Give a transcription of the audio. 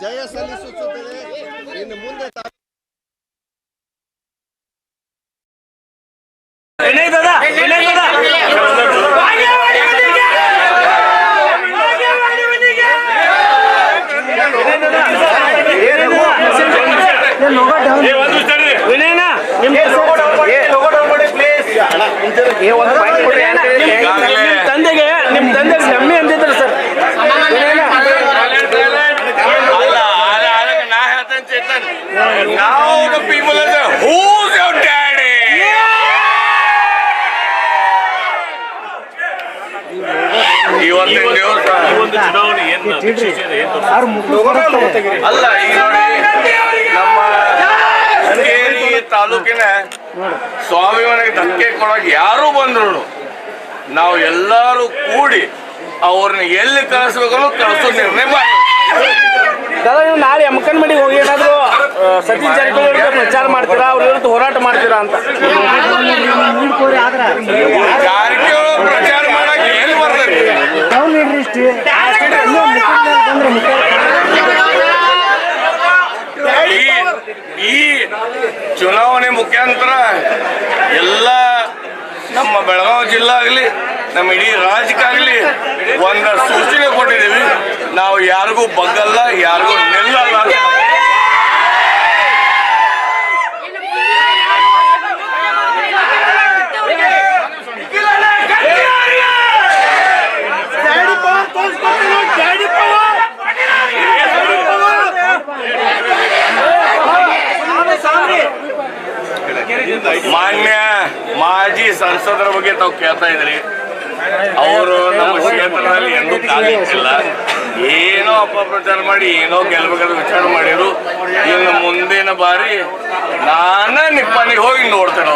ಜಯ ಸಲ್ಲಿಸುತ್ತದೆ. ಇನ್ನು ಮುಂದೆ ತಾ- ಒಂದು ದಾದಾ ವಿನಯ್ ನಾವು the people who's your daddy ಇವತ್ತಿನ ದಿವಸ ಒಂದು ಚುನಾವಣೆ ಏನ್ ಏನ್ ಅಲ್ಲ ಈಗ ನೋಡಿ ನಮ್ಮ ತಾಲೂಕಿನ ಮನೆಗೆ ಧಕ್ಕೆ ಕೊಡೋಕೆ ಯಾರು ಬಂದ್ರು ನಾವು ಎಲ್ಲರೂ ಕೂಡಿ ಅವ್ರನ್ನ ಎಲ್ಲಿ ಕಳಿಸ್ಬೇಕು ಕಳಿಸೋ ನಿರ್ಣಯ ಮಾಡಿ ನಾಳೆ ನೀವು ನಾಳೆ ಅಮ್ಮಕನ್ಮಡಿಗೆ ಹೋಗಿ ಸತೀಶ್ ಜಾರಕಿಹೊಳಿ ಪ್ರಚಾರ ಮಾಡ್ತೀರಾ? ಅವ್ರ ವಿರುದ್ಧ ಹೋರಾಟ ಮಾಡ್ತೀರಾ ಅಂತ. ಪ್ರಚಾರ ಈ ಚುನಾವಣೆ ಮುಖಾಂತರ ಎಲ್ಲ ನಮ್ಮ ಬೆಳಗಾವಿ ಜಿಲ್ಲಾ ಆಗಲಿ, ನಮ್ಮ ಇಡೀ ರಾಜ್ಯಕ್ಕಾಗಲಿ ಒಂದು ಸೂಚನೆ ಕೊಟ್ಟಿದ್ದೀವಿ. ನಾವು ಯಾರಿಗೂ ಬಗ್ಗಲ್ಲ, ಯಾರಿಗೂ ನಿಲ್ಲಲ್ಲ. ಮಾನ್ಯ ಮಾಜಿ ಸಂಸದರ ಬಗ್ಗೆ ತಾವು ಕೇಳ್ತಾ ಇದ್ರಿ. ಅವರು ನಮ್ಮ ಕ್ಷೇತ್ರದಲ್ಲಿ ಎಂದೂ ಕಾಲಿಟ್ಟಿಲ್ಲ ಏನೋ ಅಪಪ್ರಚಾರ ಮಾಡಿ, ಏನೋ ಗೆಲ್ಬೇಕಾದ್ರೆ ವಿಚಾರ ಮಾಡಿದ್ರು. ಇನ್ನು ಮುಂದಿನ ಬಾರಿ ನಾನೇ ನಿಪ್ಪನಿಗೆ ಹೋಗಿ ನೋಡ್ತೇನೆ